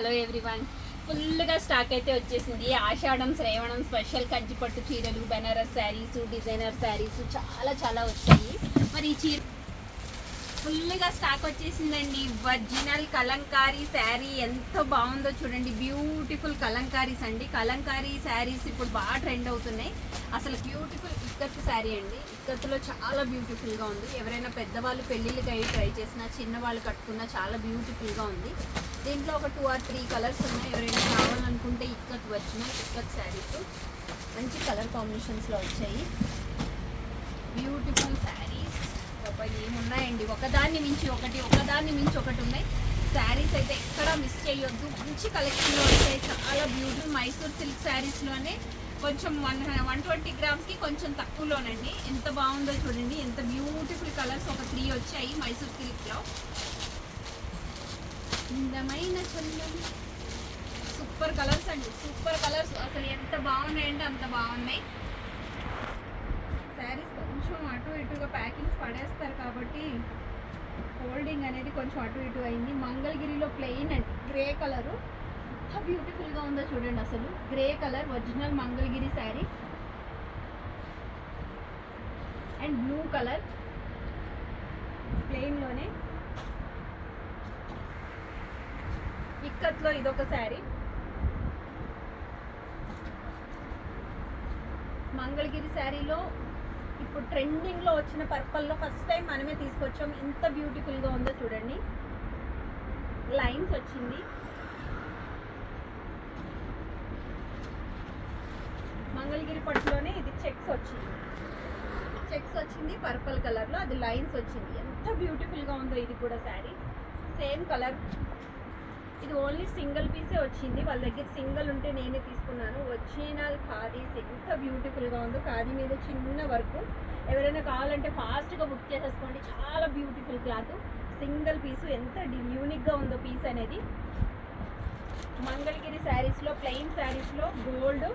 Hello everyone ఫుల్గా stock అయితే వచ్చేసింది. ఆషాఢం శ్రేవణం స్పెషల్ కంచిపట్టు చీరలు బెనారస్ శారీస్ డిజైనర్ శారీస్ చాలా చాలా వచ్చాయి. మరి ఈ చీర ఫుల్గా స్టాక్ వచ్చేసిందండి. ఒరిజినల్ కలంకారీ శారీ ఎంత బాగుందో చూడండి. బ్యూటిఫుల్ కలంకారీస్ అండి. కలంకారీ శారీస్ ఇప్పుడు బాగా ట్రెండ్ అవుతున్నాయి. అసలు బ్యూటిఫుల్ ఇక్కత్ శారీ అండి. ఇక్కత్తులో చాలా బ్యూటిఫుల్గా ఉంది. ఎవరైనా పెద్దవాళ్ళు పెళ్ళిళ్ళకి అయ్యి ట్రై చేసినా చిన్నవాళ్ళు కట్టుకున్నా చాలా బ్యూటిఫుల్గా ఉంది. దీంట్లో ఒక టూ ఆర్ త్రీ కలర్స్ ఉన్నాయి. ఎవరైనా కావాలనుకుంటే ఇక్కత్ వచ్చినాయి ఇక్కత్ శారీస్ మంచి కలర్ కాంబినేషన్స్లో వచ్చాయి. బ్యూటిఫుల్ శారీస్ ఏమున్నాయండి? ఒకదాన్ని మించి ఒకటి ఒకదాన్ని మించి ఒకటి ఉన్నాయి. శారీస్ అయితే ఎక్కడా మిస్ చేయొద్దు. మంచి కలెక్షన్లో వచ్చాయి. చాలా బ్యూటిఫుల్ మైసూర్ సిల్క్ శారీస్లోనే కొంచెం వన్ వన్ ట్వంటీ గ్రామ్స్కి కొంచెం తక్కువలోనండి. ఎంత బాగుందో చూడండి. ఎంత బ్యూటిఫుల్ కలర్స్ ఒక త్రీ వచ్చాయి మైసూర్ సిల్క్లో అందమైన చందం సూపర్ కలర్స్ అండి. సూపర్ కలర్స్ అసలు ఎంత బాగున్నాయంటే అంత బాగున్నాయి. శారీస్ కొంచెం అటు ఇటుగా ప్యాకింగ్స్ పడేస్తారు కాబట్టి హోల్డింగ్ అనేది కొంచెం అటు ఇటు అయింది. మంగళగిరిలో ప్లెయిన్ అండి. గ్రే కలరు ఎంత బ్యూటిఫుల్గా ఉందో చూడండి అసలు. Grey colour original Mangalagiri sari and blue colour ప్లెయిన్లోనే ఇక్కత్లో ఇదొక శారీ. మంగళగిరి శారీలో ఇప్పుడు ట్రెండింగ్లో వచ్చిన పర్పల్లో ఫస్ట్ టైం మనమే తీసుకొచ్చాం. ఎంత బ్యూటిఫుల్గా ఉందో చూడండి. లైన్స్ వచ్చింది. మంగళగిరి పట్టులోనే ఇది చెక్స్ వచ్చింది. చెక్స్ వచ్చింది పర్పల్ కలర్లో అది లైన్స్ వచ్చింది. ఎంత బ్యూటిఫుల్గా ఉందో ఇది కూడా శారీ. Same colour. ఇది ఓన్లీ సింగిల్ పీసే వచ్చింది. వాళ్ళ దగ్గర సింగిల్ ఉంటే నేనే తీసుకున్నాను. ఒరిజినల్ ఖాదీస్ ఎంత బ్యూటిఫుల్గా ఉందో ఖాదీ మీద చిన్న వర్క్ ఎవరైనా కావాలంటే ఫాస్ట్గా బుక్ చేసేసుకోండి. చాలా బ్యూటిఫుల్ క్లాత్ సింగిల్ పీసు ఎంత యూనిక్గా ఉందో పీస్ అనేది. మంగళగిరి శారీస్లో ప్లెయిన్ శారీస్లో గోల్డ్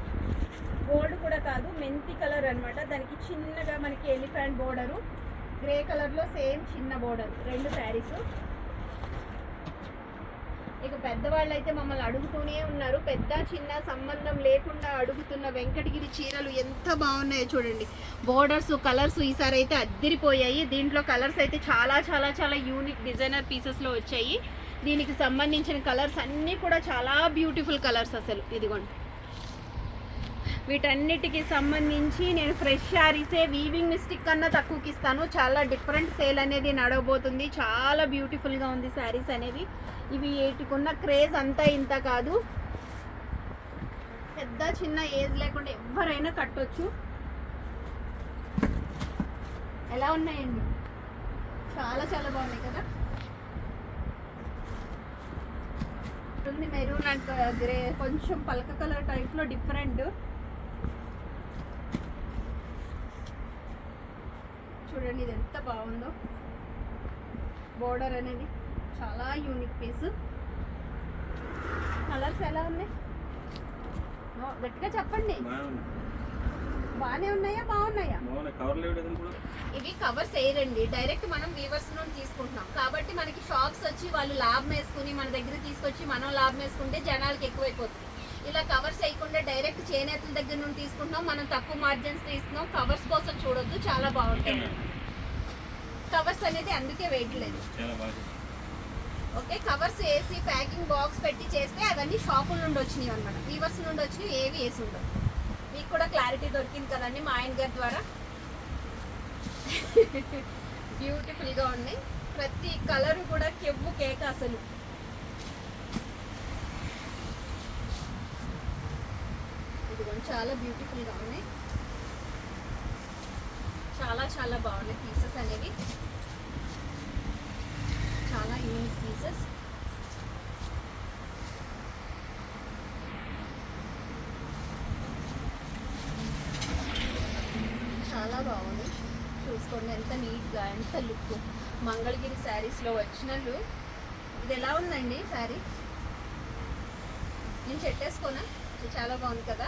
గోల్డ్ కూడా కాదు మెంతి కలర్ అనమాట దానికి చిన్నగా మనకి ఎలిఫెంట్ బోర్డరు గ్రే కలర్లో సేమ్ చిన్న బోర్డర్ రెండు శారీసు ఇక పెద్దవాళ్ళు అయితే మమ్మల్ని అడుగుతూనే ఉన్నారు. పెద్ద చిన్న సంబంధం లేకుండా అడుగుతున్న వెంకటగిరి చీరలు ఎంత బాగున్నాయో చూడండి. బోర్డర్స్ కలర్స్ ఈసారి అయితే అద్దరిపోయాయి. దీంట్లో కలర్స్ అయితే చాలా చాలా చాలా యూనిక్ డిజైనర్ పీసెస్లో వచ్చాయి. దీనికి సంబంధించిన కలర్స్ అన్నీ కూడా చాలా బ్యూటిఫుల్ కలర్స్ అసలు. ఇదిగోండి. వీటన్నిటికి సంబంధించి నేను ఫ్రెష్ శారీసే వీవింగ్ మిస్టిక్ కన్నా తక్కువకి ఇస్తాను. చాలా డిఫరెంట్ సేల్ అనేది నడవబోతుంది. చాలా బ్యూటిఫుల్గా ఉంది శారీస్ అనేవి. ఇవి వీటికున్న క్రేజ్ అంతా ఇంత కాదు. పెద్ద చిన్న ఏజ్ లేకుండా ఎవరైనా కట్టొచ్చు. ఎలా ఉన్నాయండి? చాలా చాలా బాగున్నాయి కదా? ఉంది మెరూన్ అండ్ గ్రే కొంచెం పలక కలర్ టైప్లో డిఫరెంట్ చూడండి ఇది ఎంత బాగుందో. బోర్డర్ అనేది చాలా యూనిక్ పీస్ కలర్స్ ఎలా ఉన్నాయి? గట్టిగా చెప్పండి. బాగానే ఉన్నాయా బాగున్నాయా? ఇవి కవర్స్ వేయరండి డైరెక్ట్ మనం వీవర్స్ నుండి తీసుకుంటున్నాం. కాబట్టి మనకి షాప్స్ వచ్చి వాళ్ళు లాభం వేసుకుని మన దగ్గర తీసుకొచ్చి మనం లాభం వేసుకుంటే జనాలకి ఎక్కువైపోతుంది. ఇలా కవర్స్ వేయకుండా డైరెక్ట్ చేనేతల దగ్గర నుండి తీసుకుంటున్నాం. మనం తక్కువ మార్జిన్స్ తీసుకున్నాం. కవర్స్ కోసం చూడొద్దు. చాలా బాగుంటాయి కవర్స్ అనేది అందుకే వేయట్లేదు ఓకే కవర్స్ వేసి ప్యాకింగ్ బాక్స్ పెట్టి చేస్తే అవన్నీ షాపుల నుండి వచ్చినాయి అనమాట వీవర్స్ నుండి వచ్చినాయి ఏవి వేసి ఉండవు. మీకు కూడా క్లారిటీ దొరికింది కదండి మా ఆయన గారి ద్వారా. బ్యూటిఫుల్గా ఉంది. ప్రతి కలర్ కూడా కెవ్వు కేక అసలు ఇదిగోండి చాలా బ్యూటిఫుల్గా ఉన్నాయి. చాలా చాలా బాగున్నాయి పీసెస్ అనేవి. చాలా యూనిక్ పీసెస్ చాలా బాగుంది చూసుకోండి ఎంత నీట్గా ఎంత లుక్ మంగళగిరి శారీస్లో వచ్చినట్లు ఇది ఎలా ఉందండి శారీ నేను చెట్టేసుకోనా ఇది చాలా బాగుంది కదా.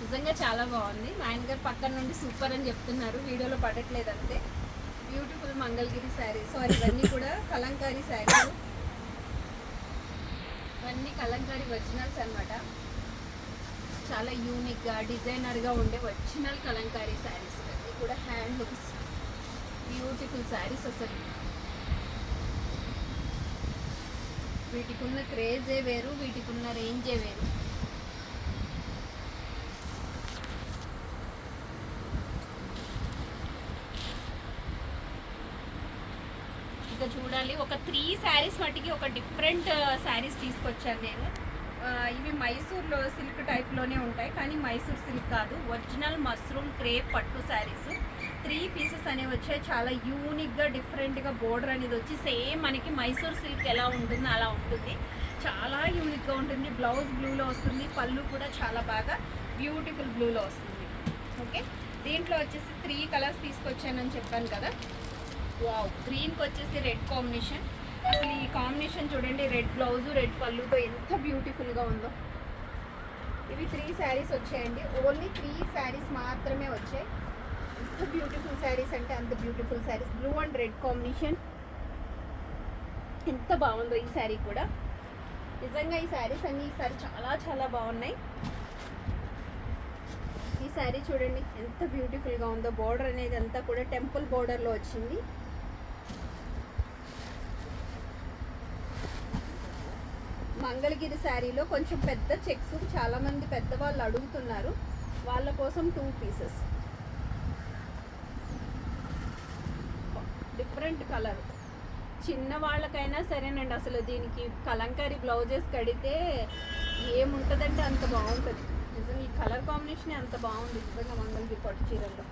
నిజంగా చాలా బాగుంది. మా ఆయన గారు పక్కన నుండి సూపర్ అని చెప్తున్నారు. వీడియోలో పడట్లేదు అంతే బ్యూటిఫుల్ మంగళగిరి శారీ. సారీ ఇవన్నీ కూడా కలంకారీ శారీస్ ఇవన్నీ కలంకారీ ఒరిజినల్స్ అనమాట చాలా యూనిక్గా డిజైనర్గా ఉండే ఒరిజినల్ కలంకారీ శారీస్. ఇవన్నీ కూడా హ్యాండ్లూమ్స్ బ్యూటిఫుల్ శారీస్ అసలు. వీటికి ఉన్న క్రేజే వేరు వీటికి ఉన్న రేంజే వేరు. మళ్ళీ ఒక త్రీ శారీస్ మట్టికి ఒక డిఫరెంట్ శారీస్ తీసుకొచ్చాను నేను. ఇవి మైసూర్లో సిల్క్ టైప్లోనే ఉంటాయి కానీ మైసూర్ సిల్క్ కాదు. ఒరిజినల్ మష్రూమ్ క్రేప్ పట్టు శారీస్. త్రీ పీసెస్ అనేవి వచ్చాయి. చాలా యూనిక్గా డిఫరెంట్గా బోర్డర్ అనేది వచ్చి సేమ్ మనకి మైసూర్ సిల్క్ ఎలా ఉంటుందో అలా ఉంటుంది. చాలా యూనిక్గా ఉంటుంది. బ్లౌజ్ బ్లూలో వస్తుంది పళ్ళు కూడా చాలా బాగా బ్యూటిఫుల్ బ్లూలో వస్తుంది. ఓకే? దీంట్లో వచ్చేసి త్రీ కలర్స్ తీసుకొచ్చానని చెప్పాను కదా. వావ్ గ్రీన్కి వచ్చేసి రెడ్ కాంబినేషన్ అసలు ఈ కాంబినేషన్ చూడండి రెడ్ బ్లౌజ్ రెడ్ పళ్ళుతో ఎంత బ్యూటిఫుల్గా ఉందో. ఇవి త్రీ శారీస్ వచ్చాయండి. ఓన్లీ త్రీ శారీస్ మాత్రమే వచ్చాయి. ఎంత బ్యూటిఫుల్ శారీస్ అంటే అంత beautiful saris blue and red combination ఎంత బాగుందో ఈ శారీ కూడా. నిజంగా ఈ శారీస్ అన్ని ఈసారి చాలా చాలా బాగున్నాయి. ఈ శారీ చూడండి ఎంత బ్యూటిఫుల్గా ఉందో. బార్డర్ అనేది అంతా కూడా టెంపుల్ బార్డర్లో వచ్చింది. మంగళగిరి శారీలో కొంచెం పెద్ద చెక్స్ చాలామంది పెద్దవాళ్ళు అడుగుతున్నారు. వాళ్ళ కోసం టూ పీసెస్ డిఫరెంట్ కలర్ చిన్న వాళ్ళకైనా సరేనండి అసలు దీనికి కలంకారీ బ్లౌజెస్ కడితే ఏముంటుందంటే అంత బాగుంటుంది. నిజంగా ఈ కలర్ కాంబినేషన్ అంత బాగుంది. నిజంగా మంగళగిరి పట్టు చీరల్లో.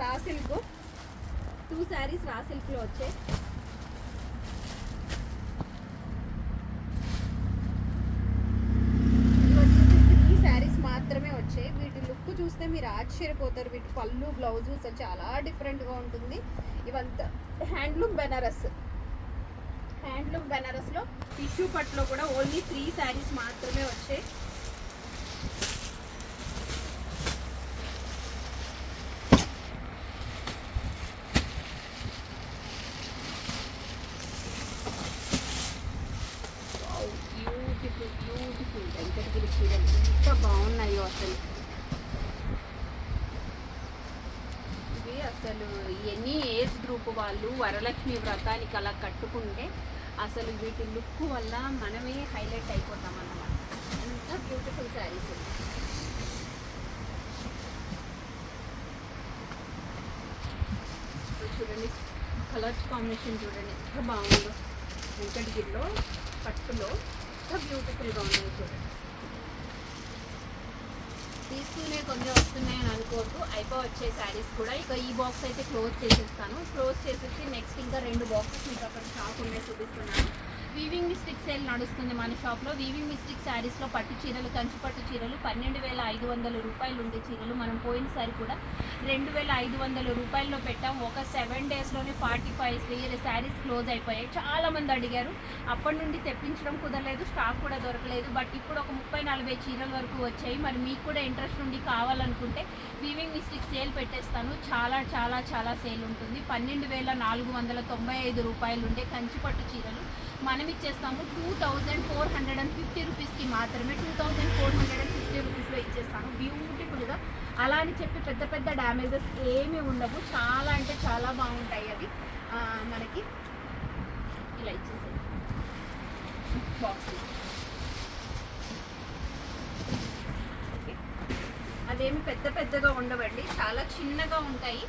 రా సిల్క్ టూ శారీస్ రా సిల్క్లో వచ్చాయి ఇవి వచ్చేసి త్రీ శారీస్ మాత్రమే వచ్చాయి వీటి లుక్ చూస్తే మీరు ఆశ్చర్యపోతారు వీటి పళ్ళు బ్లౌజ్ అసలు చాలా డిఫరెంట్గా ఉంటుంది. ఇవంతా హ్యాండ్లూమ్ బెనారస్. హ్యాండ్లూమ్ బెనారస్లో టిష్యూ పట్టులో కూడా ఓన్లీ త్రీ శారీస్ మాత్రమే వచ్చాయి బ్యూటిఫుల్ బ్యూటిఫుల్ వెంకటగిరి చీరలు ఎంత బాగున్నాయో అసలు ఇవి అసలు ఎనీ ఏజ్ గ్రూప్ వాళ్ళు వరలక్ష్మి వ్రతానికి అలా కట్టుకుంటే అసలు వీటి లుక్ వల్ల మనమే హైలైట్ అయిపోతాం అన్నమాట. ఎంత బ్యూటిఫుల్ శారీస్ చూడండి కలర్స్ కాంబినేషన్ చూడండి ఎంత బాగుందో. వెంకటగిరిలో పట్టులో ఎంత బ్యూటిఫుల్గా ఉన్నాయి చూడండి. తీసుకునే కొన్ని వస్తున్నాయని అనుకోవద్దు. అయిపో వచ్చే శారీస్ కూడా. ఇక ఈ బాక్స్ అయితే క్లోజ్ చేసేస్తాను. క్లోజ్ చేసేసి నెక్స్ట్ ఇంకా రెండు బాక్సెస్ మీకు అక్కడ షాప్ ఉన్నాయి చూపిస్తున్నాను. వీవింగ్ మిస్టిక్ సేల్ నడుస్తుంది మన షాప్లో. వీవింగ్ మిస్టిక్ శారీస్లో పట్టు చీరలు కంచి పట్టు చీరలు పన్నెండు వేల ఐదు వందల రూపాయలు ఉండే చీరలు. మనం పోయినసారి కూడా రెండు వేల ఐదు వందల రూపాయల్లో పెట్టాం. ఒక సెవెన్ డేస్లోనే ఫార్టీ ఫైవ్ శారీస్ క్లోజ్ అయిపోయాయి. చాలా మంది అడిగారు. అప్పటి నుండి తెప్పించడం కుదరలేదు స్టాక్ కూడా దొరకలేదు. బట్ ఇప్పుడు ఒక ముప్పై నలభై చీరల వరకు వచ్చాయి. మరి మీకు కూడా ఇంట్రెస్ట్ ఉండి కావాలనుకుంటే వీవింగ్ మిస్టిక్ సేల్ పెట్టేస్తాను. చాలా చాలా చాలా సేల్ ఉంటుంది. పన్నెండు వేల నాలుగు వందల తొంభై ఐదు రూపాయలు ఉండే కంచి పట్టు చీరలు మనం ఇచ్చేస్తాము two thousand four hundred and fifty రూపీస్కి మాత్రమే two thousand four hundred and fifty రూపీస్లో ఇచ్చేస్తాను బ్యూటిఫుల్గా అలా అని చెప్పి పెద్ద పెద్ద డ్యామేజెస్ ఏమీ ఉండవు. చాలా అంటే చాలా బాగుంటాయి అవి. మనకి ఇలా ఇచ్చేసాయి. బాక్స్ అదేమి పెద్ద పెద్దగా ఉండవండి. చాలా చిన్నగా ఉంటాయి.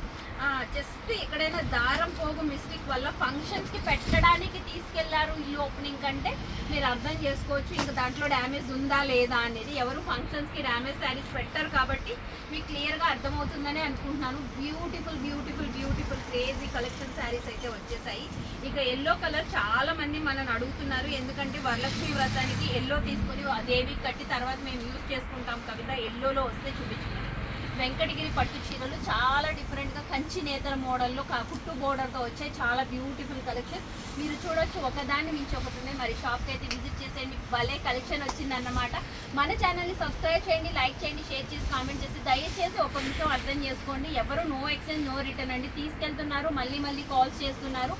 జస్ట్ ఎక్కడైనా దారం పోగు మిస్టేక్ వల్ల ఫంక్షన్స్కి పెట్టడానికి తీసుకెళ్ళారు ఇల్లు ఓపెనింగ్ కంటే మీరు అర్థం చేసుకోవచ్చు ఇంకా దాంట్లో డ్యామేజ్ ఉందా లేదా అనేది. ఎవరు ఫంక్షన్స్కి డ్యామేజ్ శారీస్ పెట్టారు కాబట్టి మీకు క్లియర్గా అర్థమవుతుందని అనుకుంటున్నాను. Beautiful beautiful beautiful crazy collection saris అయితే వచ్చేసాయి. ఇక ఎల్లో కలర్ చాలా మంది మనల్ని అడుగుతున్నారు. ఎందుకంటే వరలక్ష్మి వ్రతానికి ఎల్లో తీసుకుని దేవి కట్టి తర్వాత మేము యూజ్ చేసుకుంటాం కవిత. ఎల్లోలో వస్తే చూపించుకుంటాం వెంకటగిరి పట్టు చీరలు చాలా డిఫరెంట్గా కంచి నేతల మోడల్లో కా- కుట్టు బోర్డర్తో వచ్చాయి. చాలా బ్యూటిఫుల్ కలెక్షన్ మీరు చూడొచ్చు ఒకదాన్ని మించి ఒకటి ఉన్నాయి. మరి షాప్కి అయితే విజిట్ చేసేయండి. భలే కలెక్షన్ వచ్చిందన్నమాట. మన ఛానల్ని సబ్స్క్రైబ్ చేయండి లైక్ చేయండి షేర్ చేసి కామెంట్ చేసి దయచేసి ఒక నిమిషం అర్థం చేసుకోండి. ఎవరు నో ఎక్స్చేంజ్ నో రిటర్న్ అండి. తీసుకెళ్తున్నారు మళ్ళీ మళ్ళీ కాల్స్ చేస్తున్నారు.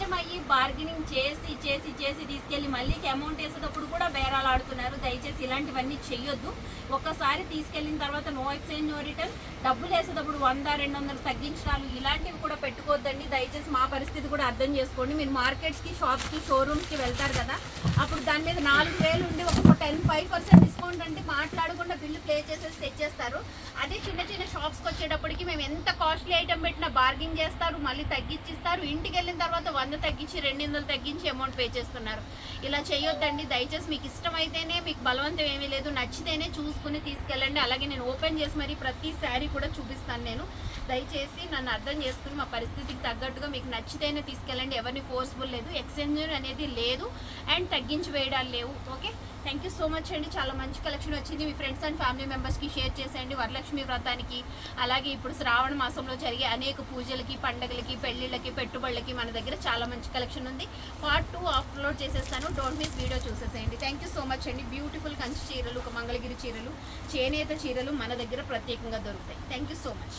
ఈ అయ్యి బార్గెనింగ్ చేసి చేసి చేసి తీసుకెళ్ళి మళ్ళీ అమౌంట్ వేసేటప్పుడు కూడా బేరాలు ఆడుతున్నారు. దయచేసి ఇలాంటివన్నీ చెయ్యొద్దు. ఒక్కసారి తీసుకెళ్ళిన తర్వాత నో ఎక్స్చేంజ్ నో రిటర్న్ డబ్బులు వేసేటప్పుడు వంద రెండు వందలు తగ్గించడాలు ఇలాంటివి కూడా పెట్టుకోవద్దండి. దయచేసి మా పరిస్థితి కూడా అర్థం చేసుకోండి. మీరు మార్కెట్స్కి షాప్స్కి షోరూమ్స్కి వెళ్తారు కదా. అప్పుడు దాని మీద నాలుగు వేలు ఉండి ఒక టెన్ ఫైవ్ పర్సెంట్ డిస్కౌంట్ అంటే మాట్లాడకుండా బిల్లు ప్లే చేసేసి తెచ్చేస్తారు. అదే చిన్న చిన్న షాప్స్కి వచ్చేటప్పటికి మేము ఎంత కాస్ట్లీ ఐటమ్ పెట్టినా బార్గింగ్ చేస్తారు మళ్ళీ తగ్గించిస్తారు. ఇంటికి వెళ్ళిన తర్వాత వంద తగ్గించి రెండు వందలు తగ్గించి అమౌంట్ పే చేస్తున్నారు. ఇలా చేయొద్దండి. దయచేసి మీకు ఇష్టమైతేనే మీకు బలవంతం ఏమీ లేదు. నచ్చితేనే చూసుకుని తీసుకెళ్ళండి. అలాగే నేను ఓపెన్ చేసి మరి ప్రతి శారీ కూడా చూపిస్తాను నేను. దయచేసి నన్ను అర్థం చేసుకుని మా పరిస్థితికి తగ్గట్టుగా మీకు నచ్చితేనే తీసుకెళ్ళండి. ఎవరిని ఫోర్స్ఫుల్ లేదు. ఎక్స్చేంజ్ అనేది లేదు. అండ్ తగ్గించి వేయడాలు లేవు. Okay thank you so much అండి. చాలా మంచి కలెక్షన్ వచ్చింది. మీ ఫ్రెండ్స్ అండ్ ఫ్యామిలీ మెంబర్స్కి షేర్ చేసేయండి. వరలక్ష్మి వ్రతానికి అలాగే ఇప్పుడు శ్రావణ మాసంలో జరిగే అనేక పూజలకి పండగలకి పెళ్ళిళ్ళకి పెట్టుబడులకి మన దగ్గర చాలా మంచి కలెక్షన్ ఉంది. పార్ట్ టూ అప్లోడ్ చేసేస్తాను. డోంట్ మిస్ వీడియో చూసేసేయండి. థ్యాంక్ యూ సో మచ్ అండి. బ్యూటిఫుల్ కంచి చీరలు ఒక మంగళగిరి చీరలు చేనేత చీరలు మన దగ్గర ప్రత్యేకంగా దొరుకుతాయి. Thank you so much